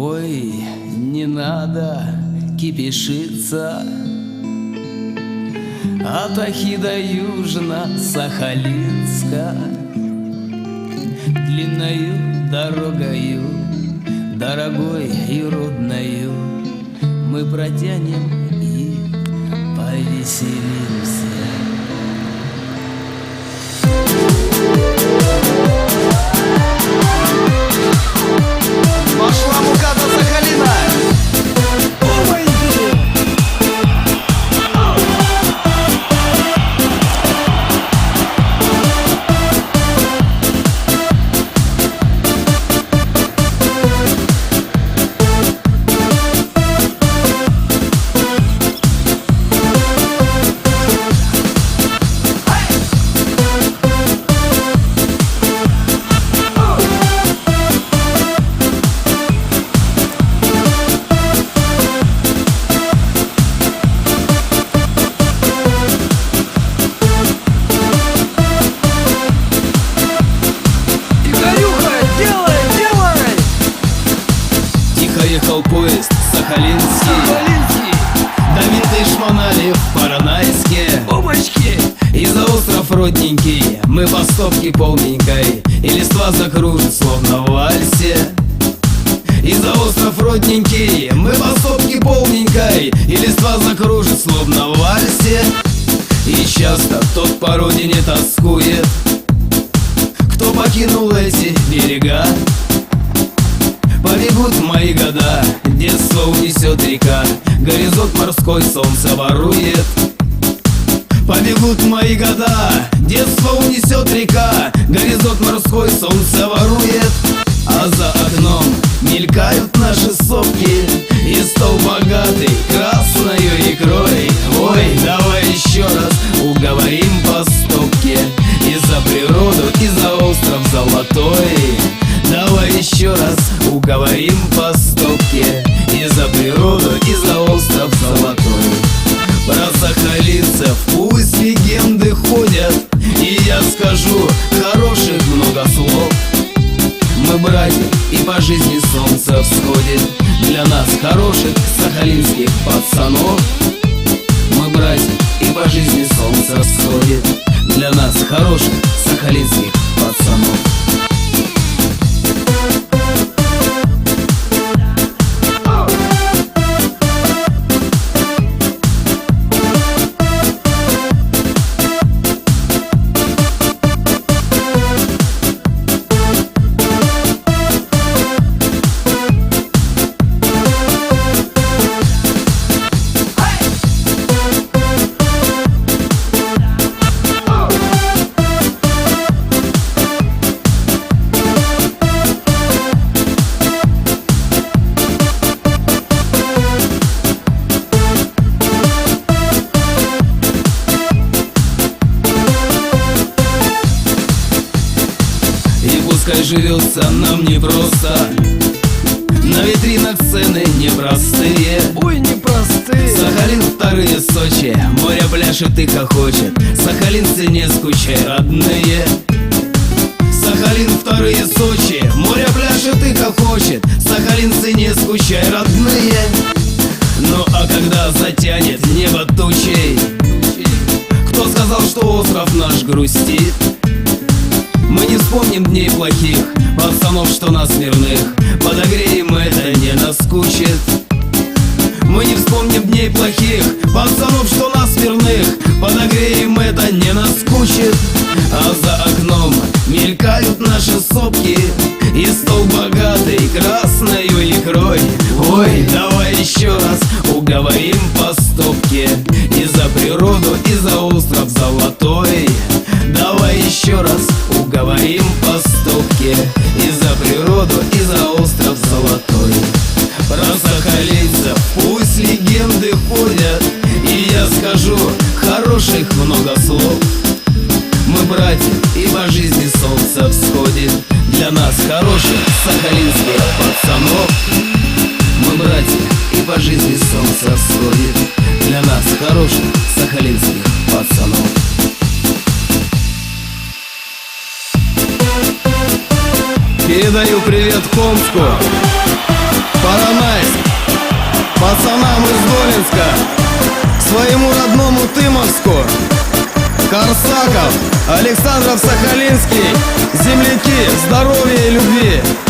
Ой, не надо кипишиться. От Ахи до Южно-Сахалинска. Длинною дорогою, дорогой и родною Мы протянем и повеселимся Тихо ехал поезд Сахалинский. Сахалинский! Давид и Шмоналев в Паранайске Бубочки! И за остров родненький Мы по стопке полненькой. И листва закружит, словно в вальсе. И за остров родненький Мы по стопке полненькой. И листва закружит, словно в вальсе. И часто тот по родине тоскует Кто покинул эти берега мои года, детство унесет река. Горизонт морской солнце ворует. Побегут мои года, детство унесет река. Горизонт морской солнце ворует. А за окном мелькают наши сопки солнце всходит. Для нас хороших сахалинских пацанов Мы братья и по жизни солнце всходит. Для нас хороших сахалинских пускай живется нам непросто На витринах цены непростые. Ой, непростые! Сахалин вторые Сочи. Море пляшет и хохочет. Сахалинцы не скучай, родные. Сахалин вторые Сочи. Море пляшет и хохочет. Сахалинцы не скучай, родные. Ну а когда затянет небо тучей Кто сказал, что остров наш грустит? Вспомним дней плохих Пацанов, что нас мирных. Подогреем это, не наскучит. Мы не вспомним дней плохих Пацанов, что нас мирных. Подогреем это, не наскучит. А за окном мелькают наши сопки. И стол богатый красною икрой. Ой, давай еще раз уговорим по стопке И за природу, и за остров золотой. Давай еще раз И за природу, и за остров золотой. Про сахалинцев пусть легенды ходят И я скажу хороших много слов. Мы братья и по жизни солнце всходит. Для нас хороших сахалинских пацанов. Мы братья и по жизни солнце всходит. Для нас хороших сахалинских передаю привет Комску, Поронайск, пацанам из Долинска, своему родному Тымовску, Корсаков, Александров Сахалинский, земляки, здоровья и любви.